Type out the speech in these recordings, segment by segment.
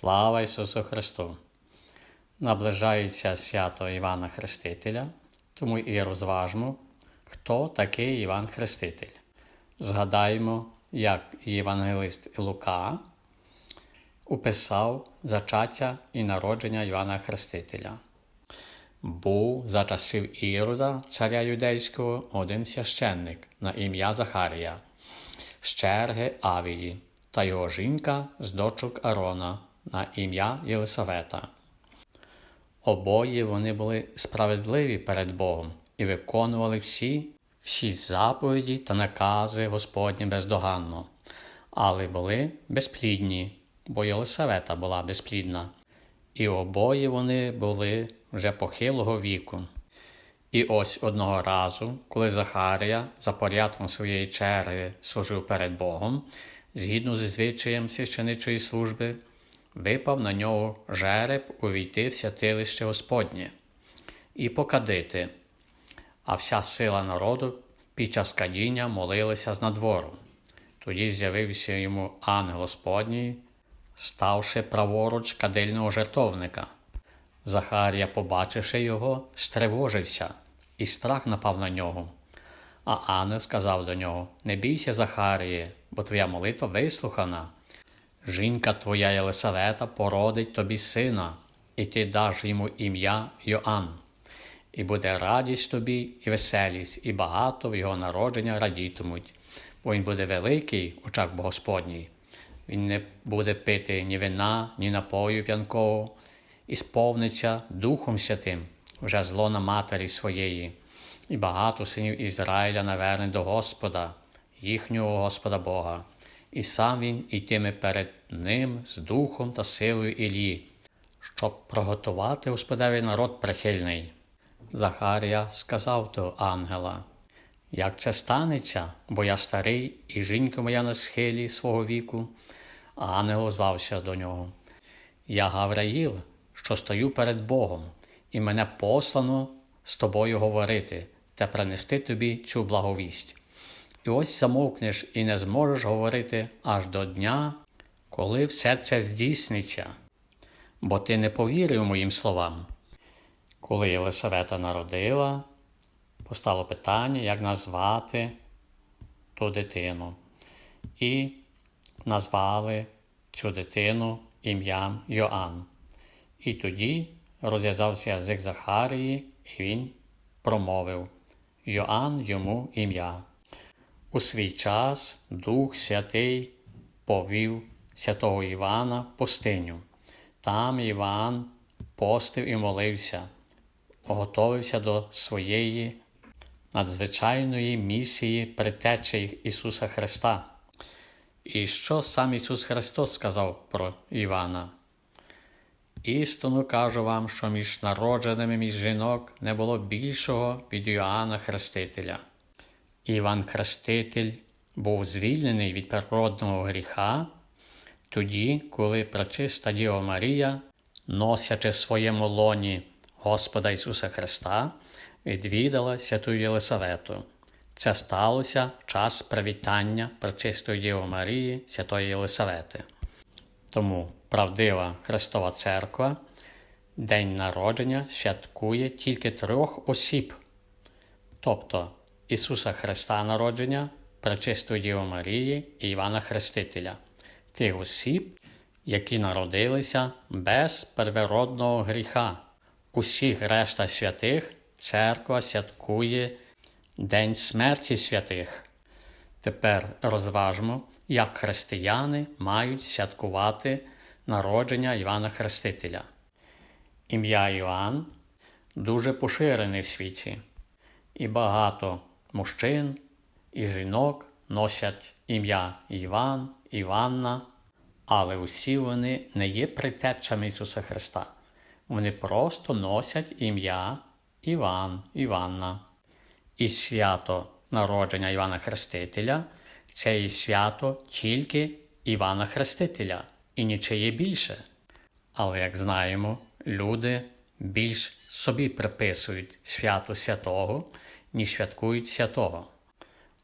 Слава Ісусу Христу! Наближається свято Івана Хрестителя, тому і розважмо, хто такий Іван Хреститель. Згадаємо, як євангелист Лука уписав зачаття і народження Івана Хрестителя. Був за часів Ірода, царя юдейського, один священник на ім'я Захарія, з черги Авії, та його жінка з дочок Арона на ім'я Єлисавета. Обоє вони були справедливі перед Богом і виконували всі, всі заповіді та накази Господні бездоганно, але були безплідні, бо Єлисавета була безплідна, і обоє вони були вже похилого віку. І ось одного разу, коли Захарія за порядком своєї черги служив перед Богом, згідно зі звичаєм священичої служби, випав на нього жереб увійти в святилище Господнє і покадити, а вся сила народу під час кадіння молилася з надвору. Тоді з'явився йому ангел Господній, ставши праворуч кадильного жертовника. Захарія, побачивши його, стривожився, і страх напав на нього. А ангел сказав до нього: Не бійся, Захаріє, бо твоя молитва вислухана. Жінка твоя Єлисавета породить тобі сина, і ти даш йому ім'я Йоанн. І буде радість тобі і веселість, і багато в його народження радітимуть, бо він буде великий у очах Господній. Він не буде пити ні вина, ні напою п'янкового, і сповниться Духом Святим, вже зло на матері своєї, і багато синів Ізраїля наверне до Господа, їхнього Господа Бога, і сам він йтиме перед ним з духом та силою Ілії, щоб приготувати Господеві народ прихильний. Захарія сказав до ангела, як це станеться, бо я старий, і жінка моя на схилі свого віку, а ангел озвався до нього. Я Гавраїл, що стою перед Богом, і мене послано з тобою говорити та принести тобі цю благовість. І ось замовкнеш і не зможеш говорити аж до дня, коли все це здійсниться, бо ти не повірив моїм словам. Коли Єлисавета народила, постало питання, як назвати ту дитину. І назвали цю дитину ім'ям Йоанн. І тоді розв'язався язик Захарії, і він промовив Йоанн йому ім'я. У свій час Дух Святий повів святого Івана в пустиню. Там Іван постив і молився, готовився до своєї надзвичайної місії притечі Ісуса Христа. І що сам Ісус Христос сказав про Івана? Істину кажу вам, що між народженими між жінок не було більшого від Йоанна Хрестителя. Іван Хреститель був звільнений від природного гріха тоді, коли пречиста Діва Марія, носячи своєму лоні Господа Ісуса Христа, відвідала святу Єлисавету. Це сталося в час привітання пречистої Діви Марії Святої Єлисавети. Тому правдива Христова Церква День народження святкує тільки трьох осіб, тобто Ісуса Христа народження, Пречистої Діви Марії і Івана Хрестителя, тих осіб, які народилися без первородного гріха. Усіх решта святих церква святкує День смерті святих. Тепер розважмо, як християни мають святкувати народження Івана Хрестителя. Ім'я Іоанн дуже поширене в світі, і багато мужчин і жінок носять ім'я Іван, Іванна, але усі вони не є притечами Ісуса Христа. Вони просто носять ім'я Іван, Іванна. І свято народження Івана Хрестителя це і свято тільки Івана Хрестителя і нічиє більше. Але, як знаємо, люди більш собі приписують свято святого, ніж святкують святого.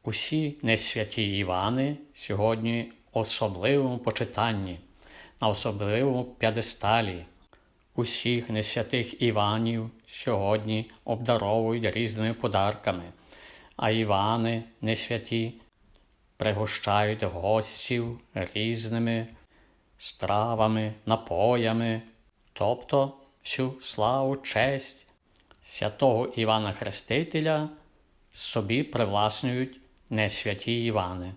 Усі несвяті Івани сьогодні в особливому почитанні, на особливому п'ядесталі. Усіх несвятих Іванів сьогодні обдаровують різними подарками, а Івани несвяті пригощають гостів різними стравами, напоями, тобто всю славу, честь святого Івана Хрестителя собі привласнюють несвяті Івани.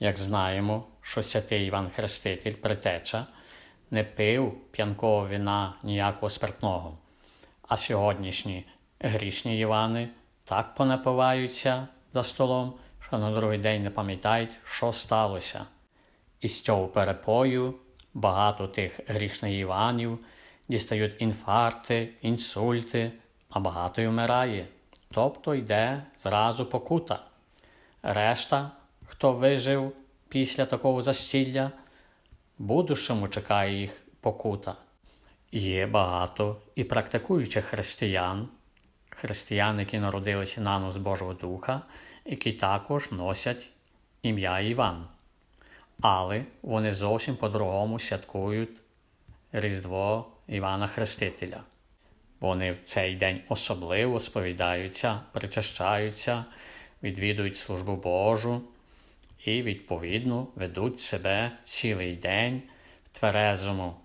Як знаємо, що святий Іван Хреститель, притеча, не пив п'янкого вина ніякого спиртного, а сьогоднішні грішні Івани так понапиваються за столом, що на другий день не пам'ятають, що сталося. І з цього перепою багато тих грішних Іванів дістають інфаркти, інсульти, а багато й вмирає. Тобто йде зразу покута. Решта, хто вижив після такого застілля, будущому чекає їх покута. Є багато і практикуючих християн, християн, які народилися на нос Божого Духа, які також носять ім'я Іван. Але вони зовсім по-другому святкують Різдво Івана Хрестителя. Вони в цей день особливо сповідаються, причащаються, відвідують службу Божу і, відповідно, ведуть себе цілий день в тверезому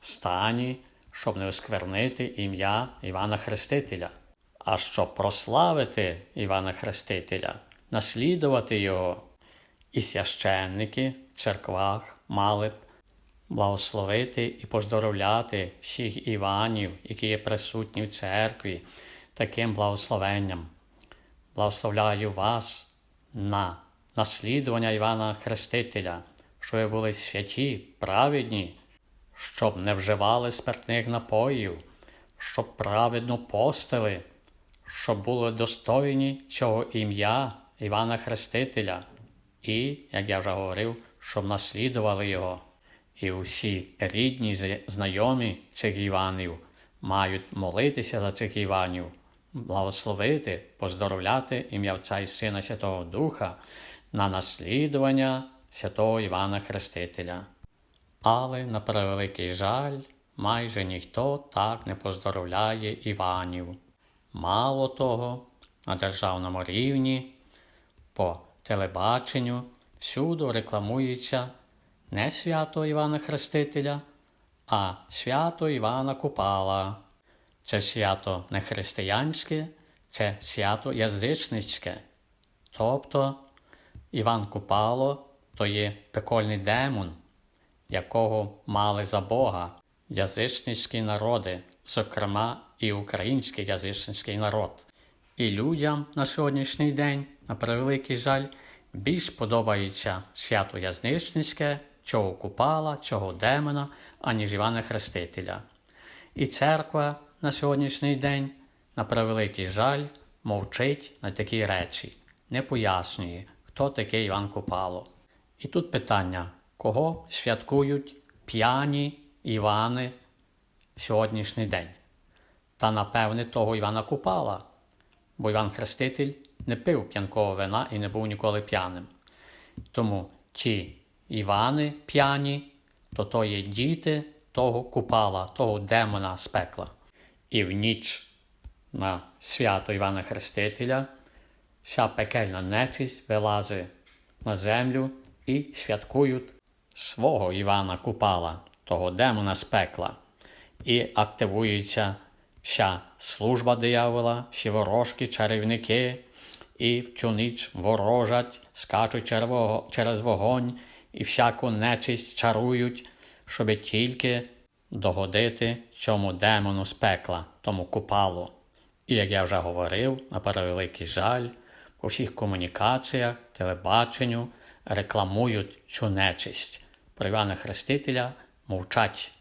стані, щоб не осквернити ім'я Івана Хрестителя. А щоб прославити Івана Хрестителя, наслідувати його, і священники в церквах мали б благословити і поздоровляти всіх Іванів, які є присутні в церкві, таким благословенням. Благословляю вас на наслідування Івана Хрестителя, щоб ви були святі, праведні, щоб не вживали спиртних напоїв, щоб праведно постили, щоб були достойні цього ім'я Івана Хрестителя, і, як я вже говорив, щоб наслідували його. І усі рідні знайомі цих Іванів мають молитися за цих Іванів, благословити, поздоровляти ім'я Отця і Сина Святого Духа на наслідування святого Івана Хрестителя. Але, на превеликий жаль, майже ніхто так не поздоровляє Іванів. Мало того, на державному рівні, по телебаченню всюди рекламується не свято Івана Хрестителя, а свято Івана Купала. Це свято не християнське, це свято язичницьке. Тобто Іван Купало то є пекольний демон, якого мали за Бога язичницькі народи, зокрема і український язичницький народ. І людям на сьогоднішній день, на превеликий жаль, більш подобається свято Язичницьке, цього купала, цього демона, аніж Івана Хрестителя. І церква на сьогоднішній день, на превеликий жаль, мовчить на такі речі, не пояснює, хто такий Іван Купало. І тут питання, кого святкують п'яні Івани сьогоднішній день? Та напевне того Івана Купала, бо Іван Хреститель не пив п'янкого вина і не був ніколи п'яним. Тому ті Івани п'яні, то то є діти того купала, того демона з пекла. І в ніч на свято Івана Хрестителя вся пекельна нечисть вилазить на землю і святкують свого Івана Купала, того демона з пекла. І активується вся служба диявола, всі ворожки, чарівники, і в цю ніч ворожать, скачуть через вогонь і всяку нечисть чарують, щоб тільки догодити цьому демону з пекла, тому купалу. І як я вже говорив, на превеликий жаль, по всіх комунікаціях, телебаченню рекламують цю нечисть. Про Івана Хрестителя мовчать.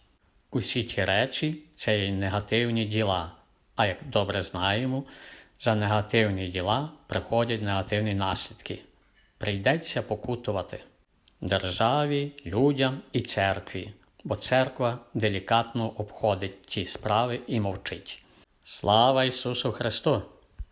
Усі ті речі це є негативні діла. А як добре знаємо, за негативні діла приходять негативні наслідки. Прийдеться покутувати державі, людям і церкві, бо церква делікатно обходить ті справи і мовчить. Слава Ісусу Христу!